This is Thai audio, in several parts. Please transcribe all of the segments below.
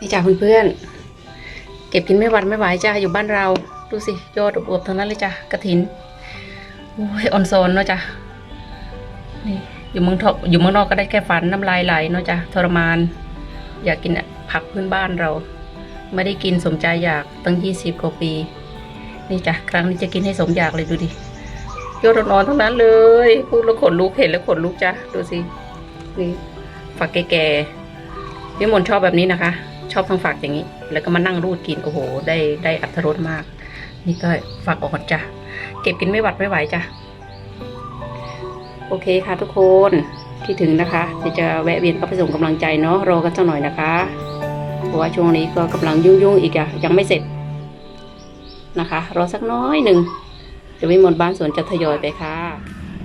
นี่จ้าเพื่อนๆ เก็บกินไม่หวันไม่ไหวจ้าอยู่บ้านเรา ดูสิยอดอวบๆทั้งนั้นเลยจ้ะกระถินโอ้ยออนโซนเนาะจ้ะนี่อยู่เมืองทออยู่เมืองนอกก็ได้แค่ฝันน้ำลายไหลเนาะจ้ะทรมาน อยากกินผักพื้นบ้านเรา ไม่ได้กินสมใจอยากตั้งยี่สิบกว่าปี นี่จ้ะครั้งนี้จะกินให้สมอยากเลยดูดิ ยอดอ่อนทั้งนั้นเลยพูดแล้วขนลุกเห็นแล้วขนลุกจ้ะดูสินี่ฝักแก่ๆพี่มนชอบแบบนี้นะคะ ชอบทางฝักอย่างนี้ แล้วก็มานั่งรูดกินโอ้โห ได้ได้อัตรสมาก นี่ก็ฝักอ่อนจ้ะเก็บกินไม่หวัดไม่ไหวจ้ะโอเคค่ะทุกคนที่ถึงนะคะจะแวะเวียนเข้าไปส่งกำลังใจเนาะรอกันสักหน่อยนะคะเพราะว่าช่วงนี้ก็กำลังยุ่งๆอีกอะยังไม่เสร็จนะคะ รอสักน้อยหนึ่ง จะวิมลบ้านสวนจะทยอยไปค่ะ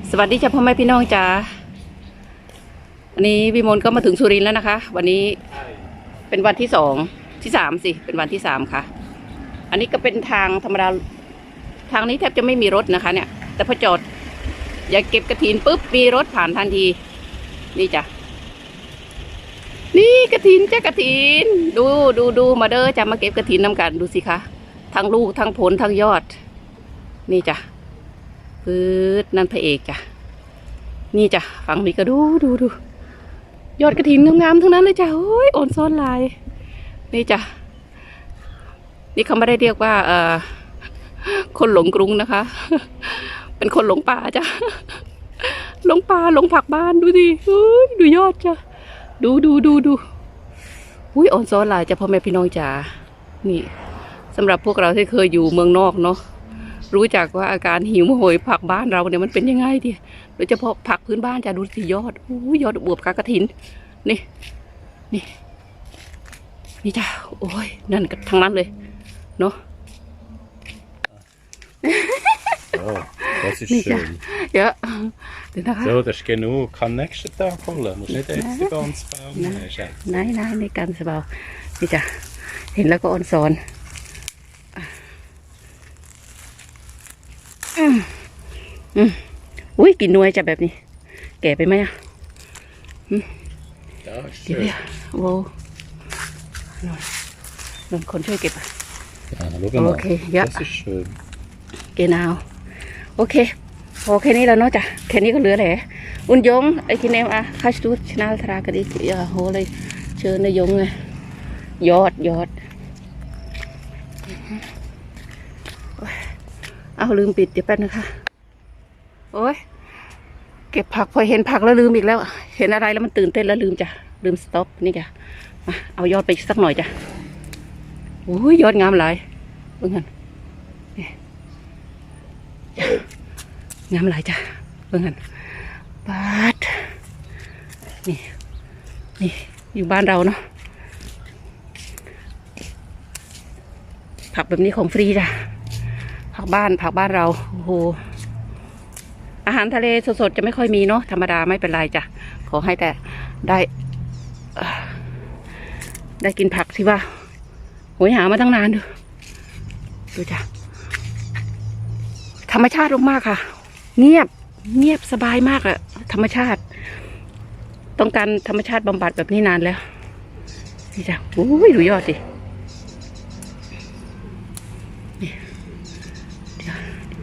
สวัสดีจ้าพ่อแม่พี่น้องจ้าวันนี้วิมลก็มาถึงสุรินทร์แล้วนะคะ วันนี้เป็นวันที่สองที่สามสิเป็นวันที่สามค่ะ อันนี้ก็เป็นทางธรรมดาทางนี้แทบจะไม่มีรถนะคะ เนี่ย แต่พอจอดอย่าเก็บกระถินปุ๊บมีรถผ่านทันที นี่จ้ะนี่กระถินจ้ะกระถิน ดูดูดูมาเด้อจะมาเก็บกระถินน้ำกันดูสิคะทั้งลูกทั้งผลทั้งยอด นี่จ้ะพืดนั่นพระเอกจ้ะนี่จ้ะฝั่งนี้ก็ดูดูดูยอดกระถินงามๆทั้งนั้นเลยจ้ะโอ้ยโอนซ้อนลาย นี่จ้ะนี่เขาไม่ได้เรียกว่า เอ่อคนหลงกรุงนะคะ เป็นคนหลงป่าจ้ะหลงป่าหลงผักบ้านดูดิอุ้ยดูยอดจ้ะดูดูดูดูอุ้ยอ่อนซ้อนลายจ้ะพ่อแม่พี่น้องจ๋านี่สำหรับพวกเราที่เคยอยู่เมืองนอกเนาะ รู้จักว่าอาการหิวโหยผักบ้านเราเนี่ยมันเป็นยังไงดิโดยเฉพาะผักพื้นบ้านจ้ะดูสิยอดอู้ยยอดบวบกากระถิน นี่ นี่ นี่จ้ะโอ้ยนั่นก็ทั้งนั้นเลยเนาะ Oh, das ist Mega. schön. เยอะเดี๋ยวนะคะ So, das ist genug. Kann nächsten Tag holen. Muss nicht jetzt den ganzen Baum Nein. nehmen. Schatz. นายนายในการสบายนี่จ้ะ เห็นแล้วก็ อ่อนสอนอืมอืมอุ้ยกินนวยจ้ะแบบนี้ แก่ไปไหมอะ Da ist เดี๋ยว schön. เดี๋ยวโว้นนนนคนช่วยเก็บ Ja, schau mal. Okay, ja. Das ist schön. เกนาวโอเคพอแค่นี้แล้วเนาะจ้ะแค่นี้ก็เหลือแหละอุนยงไอ้ที่เนมอะคัชตูชนาลทรากระดิกอย่าโหเลยเชิญนายยงไงยอดยอดโอ้ย เอาลืมปิดเดี๋ยวแป๊บนะคะโอ้ยเก็บผักพอเห็นผักแล้วลืมอีกแล้ว เห็นอะไรแล้วมันตื่นเต้นแล้วลืมจ้ะลืมสต็อปนี่จ้ะมาเอายอดไปสักหน่อยจ้ะโอ้ยยอดงามหลายเบิ่งกันนี่จ้ะงามหลายจ้ะเบิ่งกันบาดนี่นี่อยู่บ้านเราเนาะผักแบบนี้ของฟรีจ้ะ ผักบ้านผักบ้านเราโอ้โหอาหารทะเลสดๆ จะไม่ค่อยมีเนาะธรรมดาไม่เป็นไรจ้ะ ขอให้แต่ได้ ได้กินผักที่ว่าโหยหามาตั้งนานดูดูจ้ะ ธรรมชาติมากๆค่ะ เงียบเงียบสบายมากอะธรรมชาติ ต้องการธรรมชาติบำบัดแบบนี้นานแล้วนี่จ้ะอุ้ยดูยอดสิ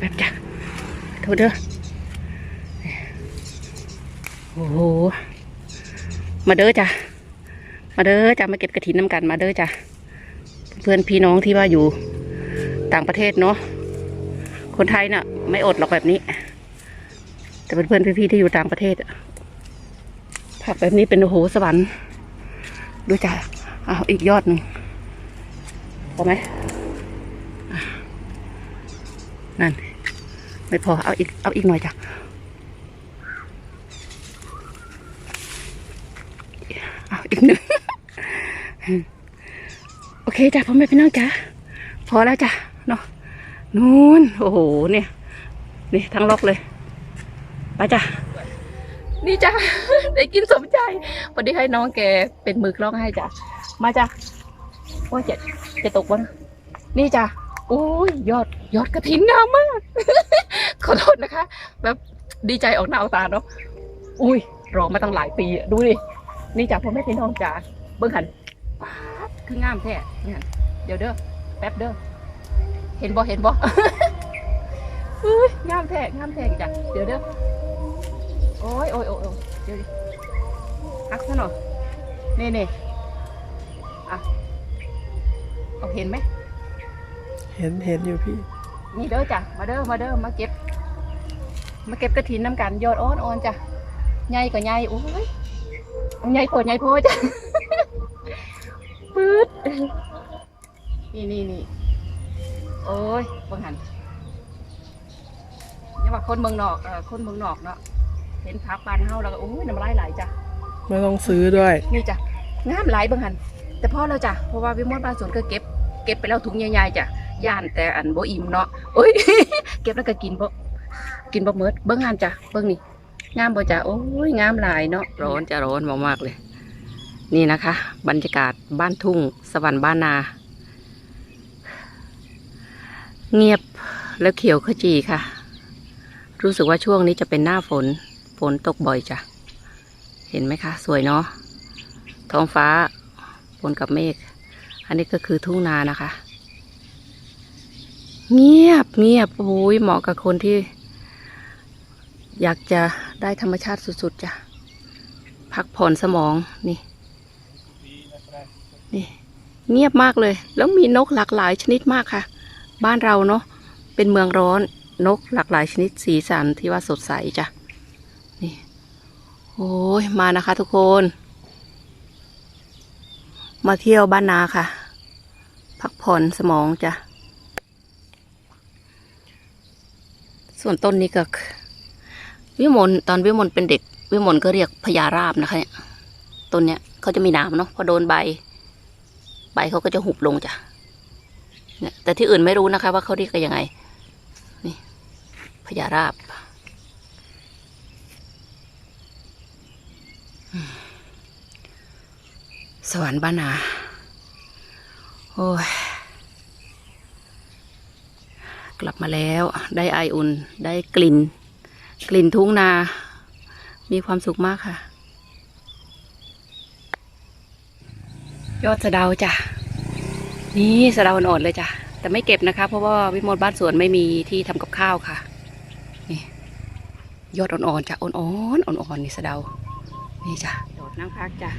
แป๊บจ้ะโทษเด้อโอ้โหมาเด้อจ้ะมาเด้อจ้ะมาเก็บกระถินน้ำกันมาเด้อจ้ะเพื่อนพี่น้องที่ว่าอยู่ต่างประเทศเนาะคนไทยเน่ะ ไม่อดหรอกแบบนี้ แต่เป็นเพื่อนพี่ๆที่อยู่ต่างประเทศอะผักแบบนี้เป็นโอ้โหสวรรค์ดูจ้ะเอาอีกยอดหนึ่งพอไหมนั่น ไม่พอเอาอีกเอาอีกหน่อยจ้ะเอาอีกหนึ่งโอเคจ้ะพ่อแม่พี่น้องจ้ะพอแล้วจ้ะเนาะนู่นโอ้โหเนี่ยนี่ทั้งล็อกเลยไปจ้ะนี่จ้ะได้กินสมใจพอดีให้น้องแกเป็นมือกล้องให้จ้ะมาจ้ะโอ้ยจะจะตกวะนนี่จ้ะโอ้ยยอดยอดกระถินงามมาก ขอโทษนะคะ แบบดีใจออกหน้าออกตาเนาะอุ้ยรอมาตั้งหลายปีอะดูดินี่จ้ะพ่อแม่พี่น้องจ๋าเบิ่งหันป๊าดคืองามแท้นี่หันเดี๋ยวเด้อแป๊บเด้อเห็นบ่เห็นบ่อุ้ยงามแท้งามแท้จ้ะเดี๋ยวเด้อโอ้ยโอ้ยโอ้ยโอ้ยเดี๋ยวดิอักซะหน่อยนี่นี่อะเอาเห็นไหมเห็นเห็นอยู่พี่ นี่เด้อจ้ะมาเด้อมาเด้อมาเก็บ มาเก็บกระถินน้ำกันยอดอ้อนอ่อนจ้ะใหญ่ก็ใหญ่โอ้ยใหญ่โพดใหญ่โพดจ้ะปื๊ดนี่นี่นี่โอ้ยบังหันนี่ว่าคนเมืองนอกเออคนเมืองนอกเนาะเห็นพักปานเฮาแล้วก็โอ้ยน้ำลายไหลจ้ะไม่ต้องซื้อด้วย นี่จ้ะงามหลายเบิ่งหันแต่พอแล้วจ้ะเพราะว่าวิมลบ้านสวนก็เก็บ เก็บไปแล้วถุงใหญ่ๆจ้ะย่านแต่อันบ่อิ่มเนาะโอ้ย เก็บแล้วก็กินบ่ กินบ่เมิดเบิ่งงามจ้ะเบิ่งนี่งามบ่จ้ะโอ้ยงามหลายเนาะร้อนจะร้อนมากๆเลย นี่นะคะ บรรยากาศบ้านทุ่ง สวรรค์บ้านนา เงียบแล้วเขียวขจีค่ะ รู้สึกว่าช่วงนี้จะเป็นหน้าฝนฝนตกบ่อยจ้ะเห็นไหมคะ สวยเนาะท้องฟ้าปนกับเมฆอันนี้ก็คือทุ่งนานะคะ เงียบเงียบโอ้ยเหมาะกับคนที่ อยากจะได้ธรรมชาติสุดๆจ้ะพักผ่อนสมองนี่ นี่ เงียบมากเลย แล้วมีนกหลากหลายชนิดมากค่ะ บ้านเราเนาะเป็นเมืองร้อนนกหลากหลายชนิดสีสันที่ว่าสดใสจ้ะนี่ โอ้ยมานะคะทุกคน มาเที่ยวบ้านนาค่ะ พักผ่อนสมองจ้ะส่วนต้นนี้ก็ วิมลตอนวิมลเป็นเด็ก วิมลก็เรียกพญาราบนะคะเนี่ยต้นเนี้ยเขาจะมีหนามเนาะพอโดนใบ ใบเขาก็จะหุบลงจ้ะเนี่ยแต่ที่อื่นไม่รู้นะคะ ว่าเขาเรียกกันยังไง นี่พญาราบสวรรค์บ้านนาโอ้ย กลับมาแล้ว ได้ไออุ่น ได้กลิ่น กลิ่นทุ่งนา มีความสุขมากค่ะ ยอดสะเดาจ้ะ นี่สะเดาอ่อนๆเลยจ้ะ แต่ไม่เก็บนะคะ เพราะว่าวิมลบ้านสวนไม่มีที่ทำกับข้าวค่ะ นี่ ยอดอ่อนๆจ้ะ อ่อนๆ อ่อนๆนี่สะเดา นี่จ้ะโดดนั่งพักจ้ะ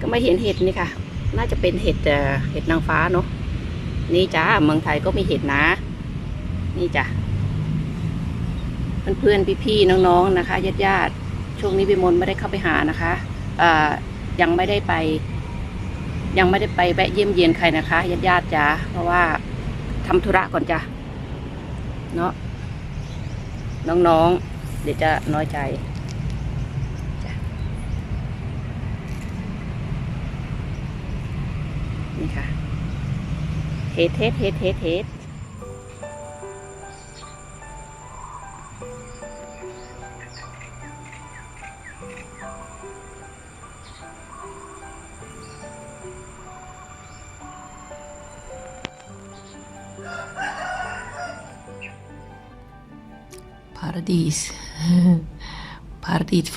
ก็ไม่เห็นเห็ดนี่ค่ะ น่าจะเป็นเห็ดเห็ดนางฟ้าเนาะ นี่จ้าเมืองไทยก็มีเห็ดนะ นี่จ้ะ เพื่อนๆพี่ๆน้องๆนะคะญาติๆช่วงนี้วิมลไม่ได้เข้าไปหานะคะยังไม่ได้ไป ยังไม่ได้ไปแวะเยี่ยมเยียนใครนะคะญาติๆจ้าเพราะว่าทำธุระก่อนจ้ะเนาะน้องๆ เดี๋ยวจะน้อยใจนี่ค่ะเทสเทสเทสเทส เทสพาราดีสพ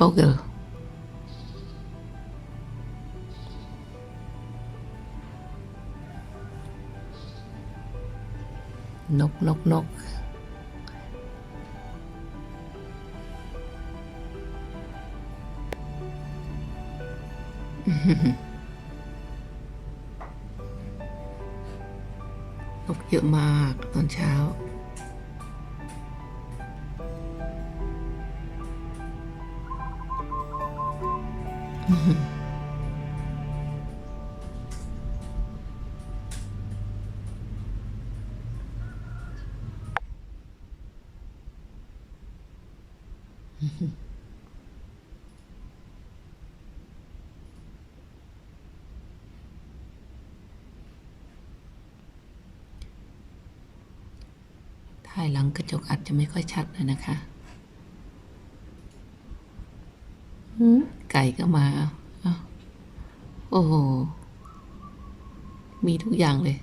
ถ่ายหลังกระจกอาจจะไม่ค่อยชัดเลยนะคะหืม ไก่ก็มา โอ้โห มีทุกอย่างเลย